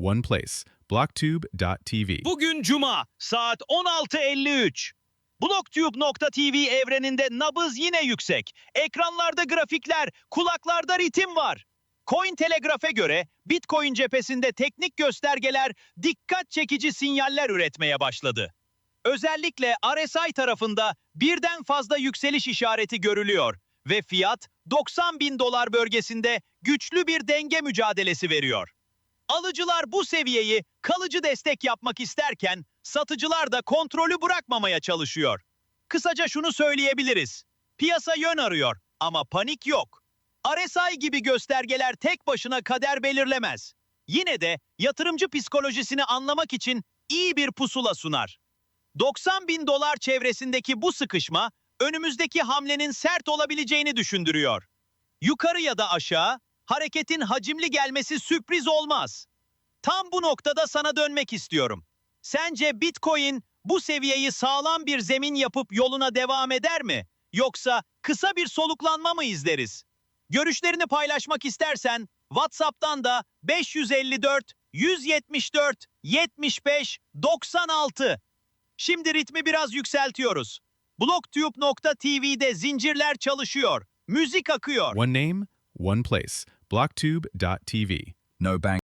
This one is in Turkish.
one place. Blocktube.tv. Bugün Cuma, saat 16.53. Blocktube.tv evreninde nabız yine yüksek. Ekranlarda grafikler, kulaklarda ritim var. Cointelegraph'e göre Bitcoin cephesinde teknik göstergeler dikkat çekici sinyaller üretmeye başladı. Özellikle RSI tarafında birden fazla yükseliş işareti görülüyor ve fiyat 90 bin dolar bölgesinde güçlü bir denge mücadelesi veriyor. Alıcılar bu seviyeyi kalıcı destek yapmak isterken satıcılar da kontrolü bırakmamaya çalışıyor. Kısaca şunu söyleyebiliriz. Piyasa yön arıyor ama panik yok. RSI gibi göstergeler tek başına kader belirlemez. Yine de yatırımcı psikolojisini anlamak için iyi bir pusula sunar. 90 bin dolar çevresindeki bu sıkışma önümüzdeki hamlenin sert olabileceğini düşündürüyor. Yukarı ya da aşağı hareketin hacimli gelmesi sürpriz olmaz. Tam bu noktada sana dönmek istiyorum. Sence Bitcoin bu seviyeyi sağlam bir zemin yapıp yoluna devam eder mi? Yoksa kısa bir soluklanma mı izleriz? Görüşlerini paylaşmak istersen WhatsApp'tan da 554 174 75 96. Şimdi ritmi biraz yükseltiyoruz. Blocktube.tv'de zincirler çalışıyor. Müzik akıyor. One name, one place. Blocktube.tv. No bank.